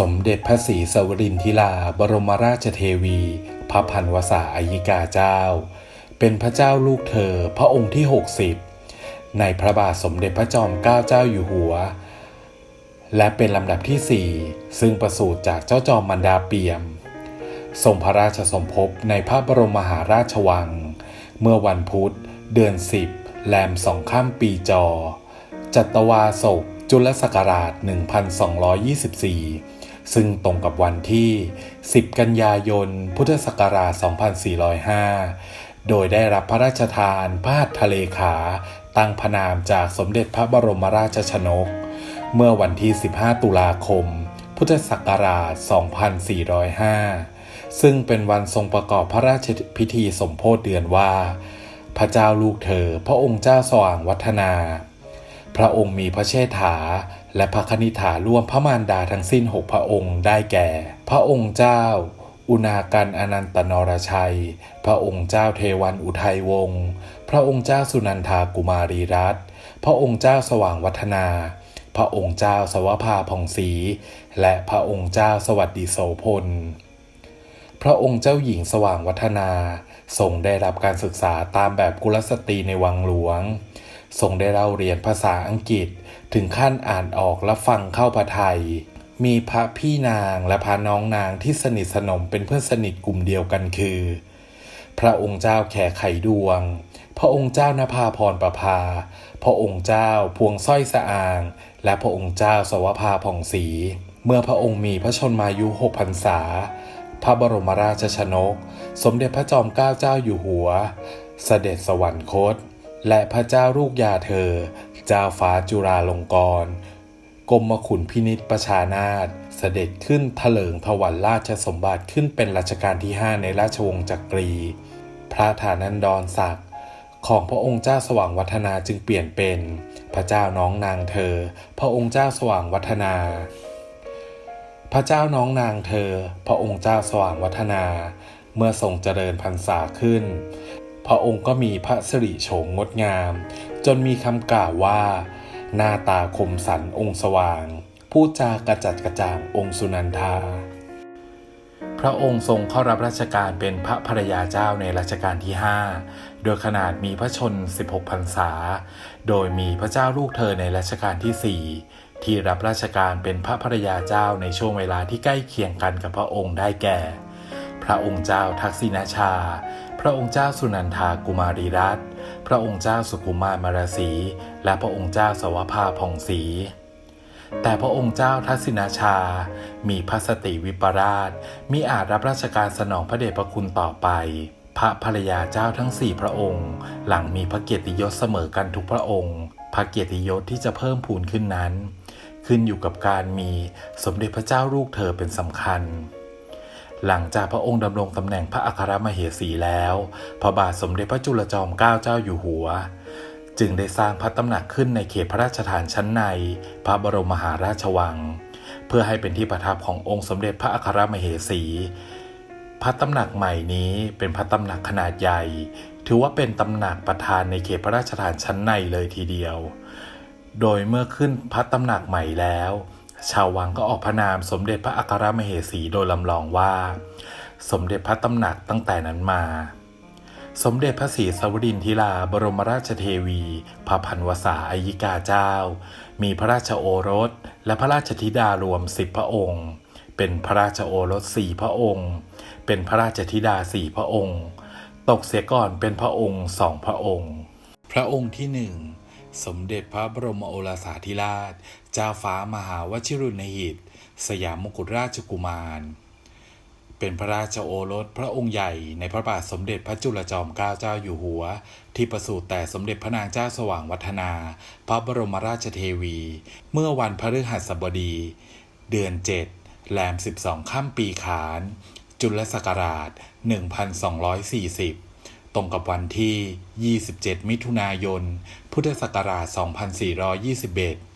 สมเด็จพระศรีสวรินทร์ธิลาบรมราชเทวี พระพันวษาอายิกาเจ้า เป็นพระเจ้าลูกเธอพระองค์ที่ 60 ในพระบาทสมเด็จพระจอมเกล้าเจ้าอยู่หัว และเป็นลำดับที่ 4 ซึ่งประสูติจากเจ้าจอมมันดาเปี่ยม ทรงพระราชสมภพในพระบรมมหาราชวัง เมื่อวันพุธ เดือน 10 แรมสองข้ามปีจอ จัตวาศกจุลศักราช 1224 ซึ่งตรงกับวันที่ 10 กันยายน พุทธศักราช 2405 โดยได้รับพระราชทานพระหัตถเลขา ตั้งพนามจากสมเด็จพระบรมราชชนก เมื่อวันที่ 15 ตุลาคม พุทธศักราช 2405 ซึ่งเป็นวันทรงประกอบพระราชพิธีสมโพธิเดือนว่า พระเจ้าลูกเธอ พระองค์เจ้าสว่างวัฒนา พระองค์มีพระเชษฐา และพระคณิฐาร่วมพระมารดาทั้งสิ้นหกพระองค์ได้แก่ พระองค์เจ้า อุณากันอนันตนรชัย พระองค์เจ้าเทวันอุทัยวงศ์พระองค์เจ้าสุนันทากุมารีรัตน์พระองค์เจ้าสว่างวัฒนา พระองค์เจ้าสวภาผ่องศรีและพระองค์เจ้าสวัสดิโสพลพระองค์เจ้าหญิงสว่างวัฒนาทรงได้รับการศึกษาตามแบบกุลสตรีในวังหลวงทรงได้เล่าเรียนภาษาอังกฤษ ถึงขั้นอ่านออกและฟังเข้าพระไทย มีพระพี่นางและพระน้องนางที่สนิทสนมเป็นเพื่อนสนิทกลุ่มเดียวกันคือ พระองค์เจ้าแขกไขดวง พระองค์เจ้านภาพรประภา พระองค์เจ้าพวงสร้อยสะอาง และพระองค์เจ้าสวภาผ่องศรีเมื่อพระองค์มีพระชนมายุหกพรรษา พระบรมราชชนก สมเด็จพระจอมเกล้าเจ้าอยู่หัว เสด็จสวรรคต และพระเจ้าลูกยาเธอ เจ้าฟ้าจุฬาลงกรณ์กรมขุนพินิษประชานาถเสด็จขึ้นถลิงถวันราชสมบัติขึ้นเป็นรัชกาลที่ 5 ในราชวงศ์จักรี พระฐานันดรศักดิ์ของพระองค์เจ้าสว่างวัฒนาจึงเปลี่ยนเป็น พระเจ้าน้องนางเธอ พระองค์เจ้าสว่างวัฒนา พระเจ้าน้องนางเธอ พระองค์เจ้าสว่างวัฒนา เมื่อทรงเจริญพรรษาขึ้น พระองค์ก็มีพระสิริโฉมงดงาม จนมีคำกล่าวว่า หน้าตาคมสันองค์สว่างพูดจากระจัดกระจ่างองค์สุนันทา พระองค์ทรงเข้ารับราชการเป็นพระภรยาเจ้าในรัชกาลที่ 5 โดยขนาดมีพระชน 16พรรษา โดยมีพระเจ้าลูกเธอในรัชกาลที่ 4 ที่รับราชการเป็นพระภรยาเจ้าในช่วงเวลาที่ใกล้เคียงกันกับพระองค์ได้แก่ พระองค์เจ้าทักษิณชา พระองค์เจ้าสุนันทากุมารีรัตน ระองค์เจ้าสุขุมารมาราศีและพระองค์เจ้าสวภาผ่องศรีแต่พระองค์เจ้าทักษิณชา มีพระสติวิปราชมิอาจรับราชการสนองพระเดชพระคุณต่อไป พระภรยาเจ้าทั้งสี่พระองค์ หลังมีพระเกียรติยศเสมอกันทุกพระองค์ พระเกียรติยศที่จะเพิ่มพูนขึ้นนั้น ขึ้นอยู่กับการมีสมเด็จพระเจ้าลูกเธอเป็นสำคัญ หลังจากพระองค์ดำรงตำแหน่งพระอัครมเหสีแล้ว พระบาทสมเด็จพระจุลจอมเกล้าเจ้าอยู่หัว จึงได้สร้างพระตำหนักขึ้นในเขตพระราชฐานชั้นใน พระบรมมหาราชวัง เพื่อให้เป็นที่ประทับขององค์สมเด็จพระอัครมเหสี พระตำหนักใหม่นี้เป็นพระตำหนักขนาดใหญ่ ถือว่าเป็นตำหนักประธานในเขตพระราชฐานชั้นในเลยทีเดียว โดยเมื่อขึ้นพระตำหนักใหม่แล้ว ชาววังก็ออกพระนามสมเด็จพระอัครมเหสีโดยลำลองว่า สมเด็จพระตำหนักตั้งแต่นั้นมา สมเด็จพระศรีสวรินทร์ธิลาบรมราชเทวี พระพันวษาอายิกาเจ้า มีพระราชโอรส และพระราชธิดารวมสิบพระองค์ เป็นพระราชโอรสสี่พระองค์ เป็นพระราชธิดาสี่พระองค์ ตกเสียก่อนเป็นพระองค์สองพระองค์ พระองค์ที่หนึ่งสมเด็จพระบรมโอรสาธิราช เจ้าฟ้ามหาวชิรุณหิต สยามมกุฎราชกุมาร เป็นพระราชโอรสพระองค์ใหญ่ในพระบาทสมเด็จพระจุลจอมเกล้าเจ้าอยู่หัว ที่ประสูติแต่สมเด็จพระนางเจ้าสว่างวัฒนา พระบรมราชเทวี เมื่อวันพฤหัสบดี เดือนเจ็ดแรม12 ค่ำปีขาน จุลศักราช 1240 ตรงกับวันที่ 27 มิถุนายน พุทธศักราช 2421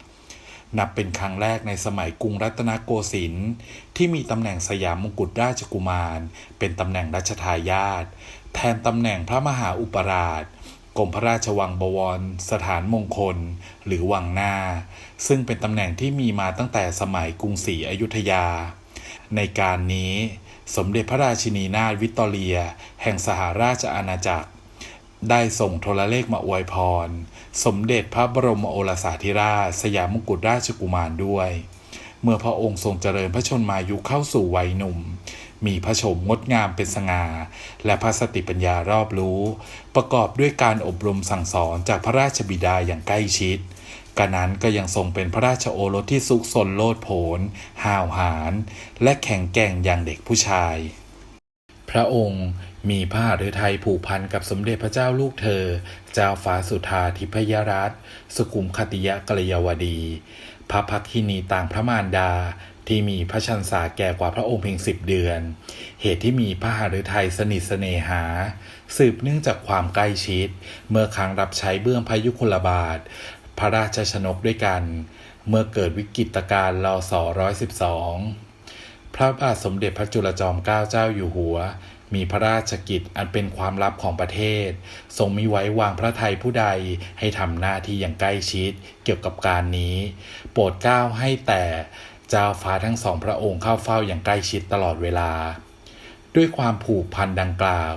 นับเป็นครั้งแรกในสมัยกรุงรัตนโกสินทร์ที่มีตำแหน่งสยามมงกุฎราชกุมาร เป็นตำแหน่งรัชทายาทแทนตำแหน่งพระมหาอุปราชกรมพระราชวังบวร สถานมงคล หรือวังหน้า ซึ่งเป็นตำแหน่งที่มีมาตั้งแต่สมัยกรุงศรีอยุธยา ในการนี้ สมเด็จพระราชินีนาถวิกตอเรีย แห่งสหราชอาณาจักร ได้ส่งโทรเลขมาอวยพร สมเด็จพระบรมโอรสาธิราช สยามมกุฎราชกุมารด้วย เมื่อพระองค์ทรงเจริญพระชนมายุเข้าสู่วัยหนุ่ม มีพระโฉมงดงามเป็นสง่า และพระสติปัญญารอบรู้ ประกอบด้วยการอบรมสั่งสอนจากพระราชบิดาอย่างใกล้ชิดกานั้นก็ยังทรงเป็นพระราชโอรสที่สุขสนโลดโผนห้าวหาญและแข็งแกร่งอย่างเด็กผู้ชาย พระองค์มีพระหฤทัยผูกพันกับสมเด็จพระเจ้าลูกเธอ เจ้าฟ้าสุธาทิพยรัตสุขุมคติยะกัลยาวดี พระพักคินีต่างพระมารดาที่มีพระชันษาแก่กว่าพระองค์เพียงสิบเดือน เหตุที่มีพระหฤทัยสนิทสเสน่หา สืบเนื่องจากความใกล้ชิด เมื่อครั้งรับใช้เบื้องพายุคลบาท พระราชชนกด้วยกัน เมื่อเกิดวิกฤตการณ์รอสอร้อยสิบสอง พระบาทสมเด็จพระจุลจอมเกล้าเจ้าอยู่หัว มีพระราชกิจอันเป็นความลับของประเทศ ทรงมีไว้วางพระทัยผู้ใดให้ทำหน้าที่อย่างใกล้ชิดเกี่ยวกับการนี้ โปรดเกล้าให้แต่เจ้าฟ้าทั้งสองพระองค์เข้าเฝ้าอย่างใกล้ชิดตลอดเวลา ด้วยความผูกพันดังกล่าว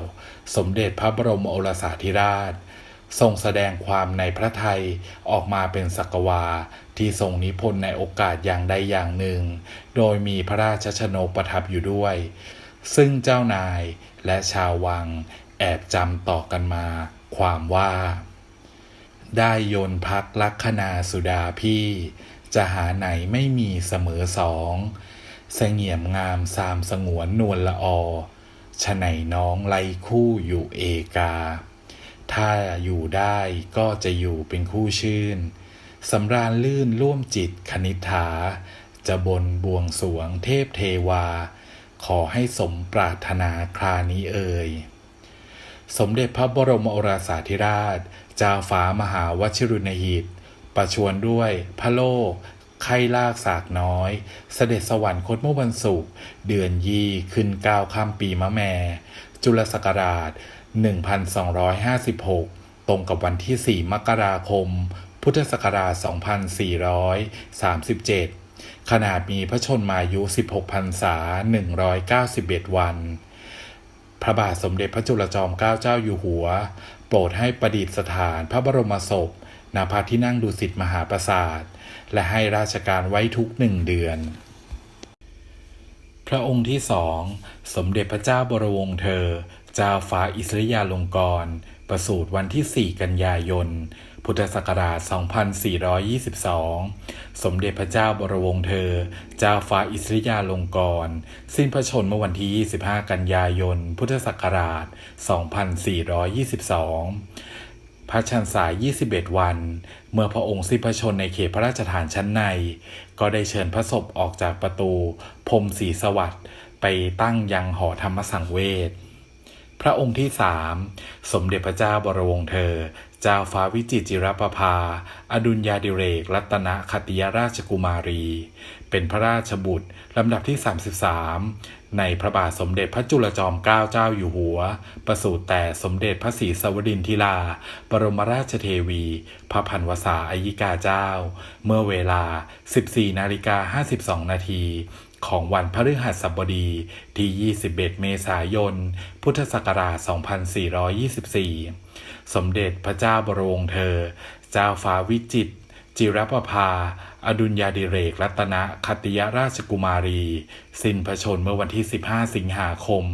สมเด็จพระบรมโอรสาธิราชทรงแสดงความในพระไทยออกมาเป็นสักวา ที่ทรงนิพนธ์ในโอกาสอย่างใดอย่างหนึ่ง โดยมีพระราชชนกประทับอยู่ด้วย ซึ่งเจ้านายและชาววังแอบจำต่อกันมา ความว่า ได้โยนพักลักษณาสุดาพี่ จะหาไหนไม่มีเสมอสองเสงี่ยมงามสามสงวนนวลละอฉะไหนน้องไลคู่อยู่เอกา ถ้าอยู่ได้ก็จะอยู่เป็นคู่ชื่น สำราญลื่นร่วมจิตคณิฐา จะบนบวงสวงเทพเทวา ขอให้สมปรารถนาครานี้เอ่ย สมเด็จพระบรมโอรสาธิราช เจ้าฟ้ามหาวชิรุณหิต ประชวรด้วยพระโลกไข้ลากสากน้อย เสด็จสวรรคตเมื่อวันศุกร์เดือนยี่ขึ้นก้าข้ามปีมะแม่ จุลศักราช 1256 ตรงกับวันที่ 4 มกราคม พุทธศักราช 2437 ขนาดมีพระชนมายุ 16พรรษา 191 วัน พระบาทสมเด็จพระจุลจอมเกล้าเจ้าอยู่หัว โปรดให้ประดิษฐานพระบรมศพณพระที่นั่งดุสิตมหาปราสาท และให้ราชการไว้ทุกหนึ่งเดือนพระองค์ที่สอง สมเด็จพระเจ้าบรวงศ์เธอ เจ้าฟ้าอิสริยาลงกร ประสูติวันที่ 4 กันยายน พุทธศักราช 2422 สมเด็จพระเจ้าบรวงศ์เธอ เจ้าฟ้าอิสริยาลงกรณ์สิ้นพระชนม์เมื่อวันที่ 25 กันยายน พุทธศักราช 2422 พระชันษา 21 วัน เมื่อพระองค์สิ้นพระชนในเขตพระราชฐานชั้นใน ก็ได้เชิญพระศพออกจากประตูพรมศรีสวัสดิ์ไปตั้งยังหอธรรมสังเวช พระองค์ที่สามสมเด็จพระเจ้าบรวงศ์เธอ เจ้าฟ้าวิจิตรจิรประภา อดุลยาดิเรก รัตนคติยราชกุมารี เป็นพระราชบุตรลำดับที่ 33 ในพระบาทสมเด็จพระจุลจอมเกล้าเจ้าอยู่หัว ประสูติแต่สมเด็จพระศรีสวรินทิลาบรมราชเทวี พระพันวษาอายิกาเจ้า เมื่อเวลา 14นาฬิกา52นาที ของวันพฤหัสบดีที่ 21 เมษายน พุทธศักราช 2424 สมเด็จพระเจ้าบรวงศ์เธอ เจ้าฟ้าวิจิตรจิรประภา อดุลยาดิเรกรัตนคติยราชกุมารี สิ้นพระชนเมื่อวันที่ 15 สิงหาคม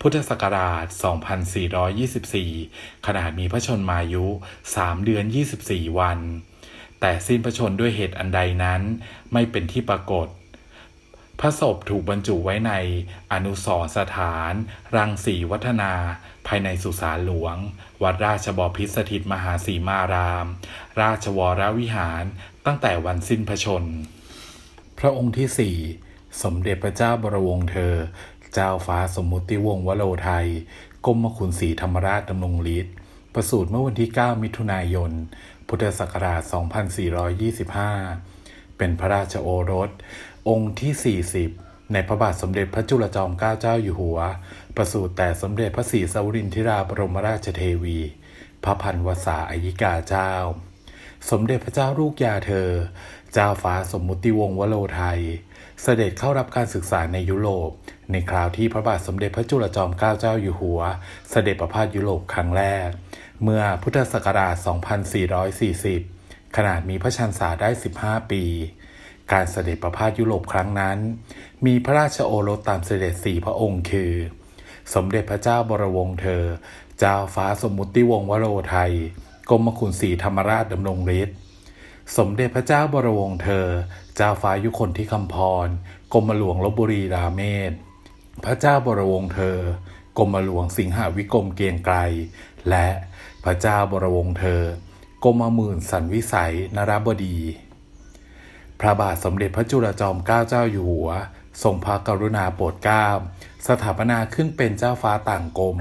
พุทธศักราช 2424 ขนาดมีพระชนมายุ 3 เดือน 24 วัน แต่สิ้นพระชนด้วยเหตุอันใดนั้นไม่เป็นที่ปรากฏ พระศพถูกบรรจุไว้ในอนุสรสถาน รังสีวัฒนา ภายในสุสานหลวง วัดราชบพิตรสถิตมหาสีมาราม ราชวรวิหารตั้งแต่วันสิ้นพระชน พระองค์ที่สี่สมเด็จพระเจ้าบรวงศ์เธอ เจ้าฟ้าสมมุติวงศ์วโรไทยกรมขุนศรีธรรมราชดำรงฤทธิ์ประสูติเมื่อวันที่ 9 มิถุนายน พุทธศักราช 2425 เป็นพระราชโอรส องค์ที่ 40 ในพระบาทสมเด็จพระจุลจอมเกล้าเจ้าอยู่หัว ประสูติแต่สมเด็จพระศรีสวรินทิราบรมราชเทวี พระพันวษาอายิกาเจ้า สมเด็จพระเจ้าลูกยาเธอ เจ้าฟ้าสมมุติวงศ์วโรไทย เสด็จเข้ารับการศึกษาในยุโรป ในคราวที่พระบาทสมเด็จพระจุลจอมเกล้าเจ้าอยู่หัว เสด็จประพาสยุโรปครั้งแรก เมื่อพุทธศักราช 2440 ขนาดมีพระชันษาได้ 15 ปี การเสด็จประพาสยุโรปครั้งนั้น มีพระราชโอรสตามเสด็จสี่พระองค์คือ สมเด็จพระเจ้าบรวงศ์เธอ เจ้าฟ้าสมมุติวงศ์วโรไทยกรมขุนศรีธรรมราชดำรงฤทธิ์สมเด็จพระเจ้าบรวงศ์เธอ เจ้าฟ้ายุคนที่คำพรกรมหลวงลบบุรีราเมศ พระเจ้าบรวงศ์เธอกรมหลวงสิงหวิกรมเกียงไกรและพระเจ้าบรวงศ์เธอกรมหมื่นสันวิสัยนรบดี พระบาทสมเด็จพระจุลจอมเกล้าเจ้าอยู่หัว ทรงพระกรุณาโปรดเกล้า สถาปนาขึ้นเป็นเจ้าฟ้าต่างกรม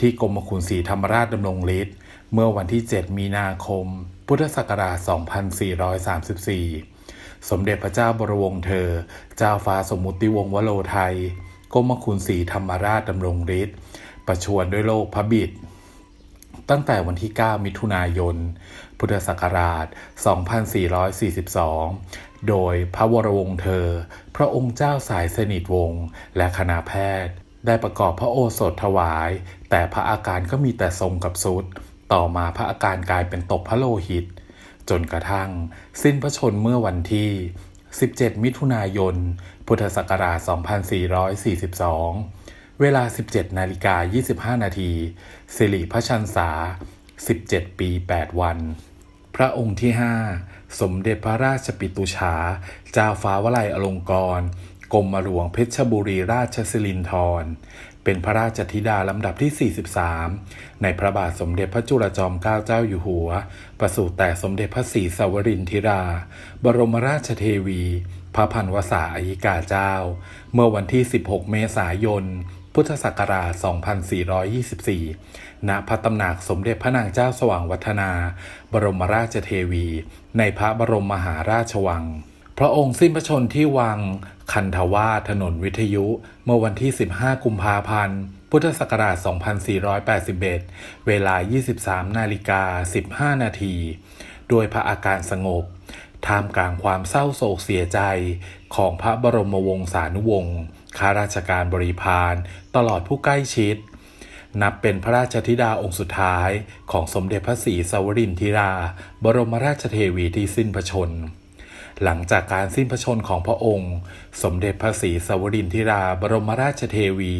ที่กรมขุนศรีธรรมราชดำรงฤทธิ์เมื่อวันที่ 7 มีนาคม พุทธศักราช 2434 สมเด็จพระเจ้าบรวงศ์เธอ เจ้าฟ้าสมมุติวงศ์วโรไทยกรมขุนศรีธรรมราชดำรงฤทธิ์ประชวรด้วยโลกพระบิดตั้งแต่วันที่ 9 มิถุนายน พุทธศักราช 2442 โดยพระวรวงศ์เธอ พระองค์เจ้าสายสนิทวงศ์และคณะแพทย์ ได้ประกอบพระโอสถถวาย แต่พระอาการก็มีแต่ทรงกับสุด ต่อมาพระอาการกลายเป็นตกพระโลหิต จนกระทั่ง สิ้นพระชนเมื่อวันที่ 17 มิถุนายน พุทธศักราช 2442 เวลา 17 นาฬิกา 25 นาทีสิริพระชันษา 17 ปี 8 วัน พระองค์ที่ 5 สมเด็จพระราชปิตุฉาเจ้าฟ้าวลัยอลงกรกรมหลวงเพชรบุรีราชสิรินธรเป็นพระราชธิดาลำดับที่ 43 ในพระบาทสมเด็จพระจุลจอมเกล้าเจ้าอยู่หัว ประสูติแต่สมเด็จพระศรีสวรินทร์ธิรา บรมราชเทวี พระพันวษาอายิกาเจ้า เมื่อวันที่ 16 เมษายน พุทธศักราช 2424 ณ พระตำหนักสมเด็จพระนางเจ้าสว่างวัฒนา บรมราชเทวี ในพระบรมมหาราชวัง พระองค์สิ้นพระชนที่วัง คันธวาถนนวิทยุ เมื่อวันที่ 15 กุมภาพันธ์ พุทธศักราช 2481 เวลา 23 นาฬิกา 15 นาที โดยพระอาการสงบ ท่ามกลางความเศร้าโศกเสียใจของพระบรมวงศานุวงศ์ ข้าราชการบริพารตลอดผู้ใกล้ชิด นับเป็นพระราชธิดาองค์สุดท้ายของสมเด็จพระศรีสวรินทร์ธิรา บรมราชเทวีที่สิ้นพระชนม์หลังจากการสิ้นพระชนม์ของพระองค์ สมเด็จพระศรีสวรินทร์ธิรา บรมราชเทวี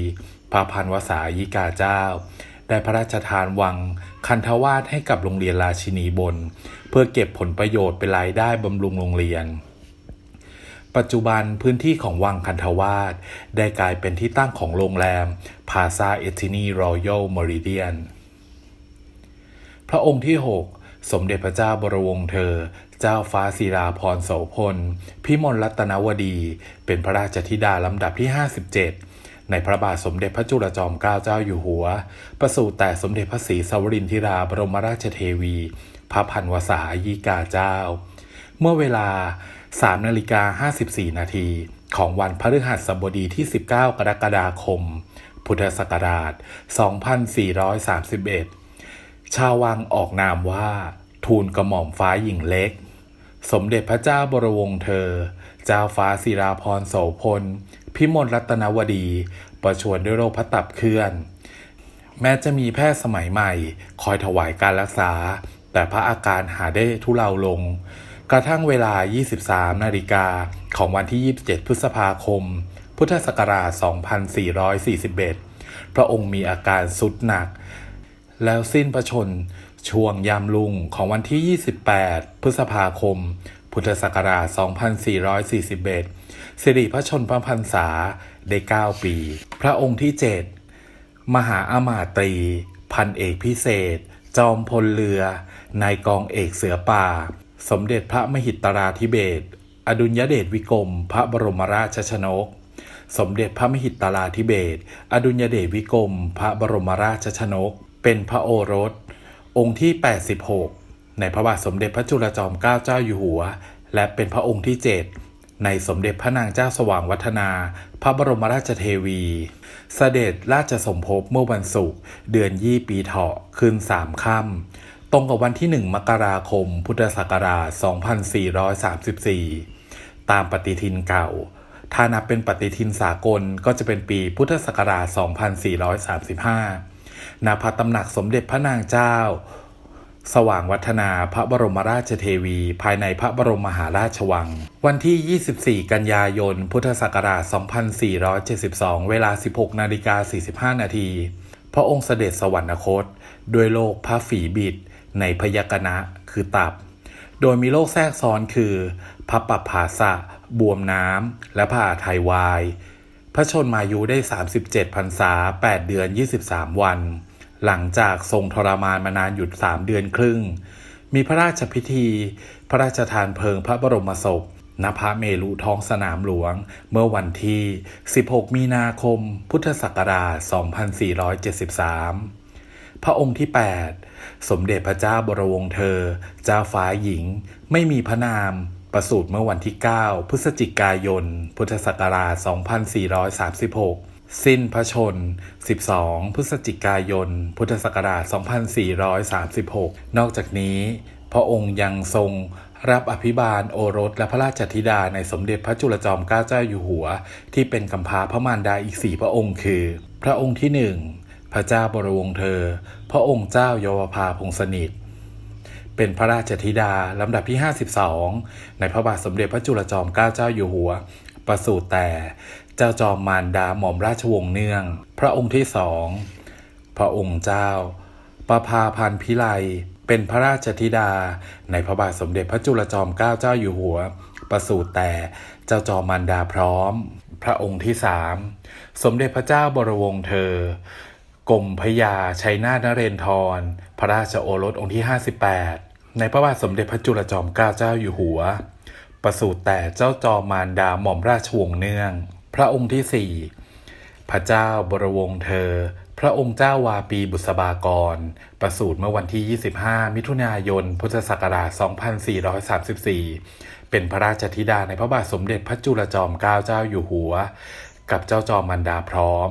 พระพันวษายิกาเจ้า ได้พระราชทานวังคันธวาสให้กับโรงเรียนราชินีบน เพื่อเก็บผลประโยชน์เป็นรายได้บำรุงโรงเรียน ปัจจุบันพื้นที่ของวังคันธวาสได้กลายเป็นที่ตั้งของโรงแรมพาซาเอทินีรอยัลมอริเดียนพระองค์ที่ 6 สมเด็จพระเจ้าบรวงศ์เธอ เจ้าฟ้าศิลาพรโสพล พิมลรัตนวดี เป็นพระราชธิดาลำดับที่ 57 ในพระบาทสมเด็จพระจุลจอมเกล้าเจ้าอยู่หัว ประสูติแต่สมเด็จพระศรีสวรินทร์ธิราบรมราชเทวี พระพันวษายิกาเจ้า เมื่อเวลา 3นาฬิกา54 นาทีของวันพฤหัสบดีที่ 19 กรกฎาคม พุทธศักราช 2431 ชาววังออกนามว่า ทูลกระหม่อมฟ้าหญิงเล็ก สมเด็จพระเจ้าบรวงศ์เธอ เจ้าฟ้าศิราพรโสพล พิมลรัตนวดี ประชวรด้วยโรคพระตับเคลื่อน แม้จะมีแพทย์สมัยใหม่ คอยถวายการรักษา แต่พระอาการหาได้ทุเลาลง กระทั่งเวลา 23 นาฬิกาของวันที่ 27 พฤษภาคม พุทธศักราช 2441 พระองค์มีอาการสุดหนัก แล้วสิ้นพระชนช่วงยามลุงของวันที่ 28 พฤษภาคม พุทธศักราช 2441 สิริพระชนพระพรรษาได้ 9 ปี พระองค์ที่ 7 มหาอามาตรี พันเอกพิเศษ จอมพลเรือ นายกองเอกเสือป่า สมเด็จพระมหิตราธิเบศอดุลยเดชวิกรม พระบรมราชชนก สมเด็จพระมหิตราธิเบศอดุลยเดชวิกรม พระบรมราชชนก เป็นพระโอรส องค์ที่ 86 ในพระบาทสมเด็จพระจุลจอมเกล้าเจ้าอยู่หัว และเป็นพระองค์ที่ 7 ในสมเด็จพระนางเจ้าสว่างวัฒนา พระบรมราชเทวีเสด็จราชสมภพเมื่อวันศุกร์เดือนยี่ปีเถาะคืนสามค่ำ ตรงกับวันที่หนึ่งมกราคม พุทธศักราช 2434 ตามปฏิทินเก่า ถ้านับเป็นปฏิทินสากลก็จะเป็นปีพุทธศักราช 2435 ณ พระตำหนักสมเด็จพระนางเจ้า สว่างวัฒนาพระบรมราชเทวี ภายในพระบรมมหาราชวัง วันที่ 24 กันยายน พุทธศักราช 2472 เวลา 16นาฬิกา45 นาทีพระองค์เสด็จสวรรคต ด้วยโรคพระฝีบิด ในพยกนะคือตับ โดยมีโรคแทรกซ้อนคือพระปับภาสะ บวมน้ำ และพระอาไทยวาย พระชนมายุได้ 37พรรษา 8 เดือน 23 วัน หลังจากทรงทรมานมานานหยุด 3 เดือนครึ่ง มีพระราชพิธี พระราชทานเพลิงพระบรมศพณพระเมรุท้องสนามหลวง เมื่อวันที่ 16 มีนาคม พุทธศักราช 2473 พระองค์ที่ 8 สมเด็จพระเจ้าบรวงเธอ เจ้าฟ้าหญิง ไม่มีพระนาม ประสูติเมื่อวันที่ 9 พฤศจิกายน พุทธศักราช 2436 สิ้นพระชน 12 พฤศจิกายน พุทธศักราช 2436 นอกจากนี้ พระองค์ยังทรงรับอภิบาลโอรสและพระราชธิดาในสมเด็จพระจุลจอมเกล้าเจ้าอยู่หัว ที่เป็นกำพาพระมารดาอีกสี่พระองค์คือ พระองค์ที่หนึ่ง พระเจ้าบรวงเธอ พระองค์เจ้าเยวภาพงศนิตเป็นพระราชธิดาลำดับที่ 52 ในพระบาทสมเด็จพระจุลจอมเกล้าเจ้าอยู่หัว ประสูติแต่ เจ้าจอมมารดาหม่อมราชวงศ์เนื่อง พระองค์ที่สอง พระองค์เจ้า ประภาพันธ์พิไลเป็นพระราชธิดา ในพระบาทสมเด็จพระจุลจอมเกล้าเจ้าอยู่หัว ประสูติแต่เจ้าจอมมารดาพร้อม พระองค์ที่สามสมเด็จพระเจ้าบรวงเธอ กรมพยาชัยนาทนเรนทร พระราชโอรสองค์ที่ 58 ในพระบาทสมเด็จพระจุลจอมเกล้าเจ้าอยู่หัว ประสูติแต่เจ้าจอมมารดาหม่อมราชวงศ์เนื่อง พระองค์ที่4พระเจ้าบรวงเธอ พระองค์เจ้าวาปีบุษบากร ประสูติเมื่อวันที่ 25 มิถุนายน พุทธศักราช 2434 เป็นพระราชธิดาในพระบาทสมเด็จพระจุลจอมเกล้าเจ้าอยู่หัว กับเจ้าจอมมารดาพร้อม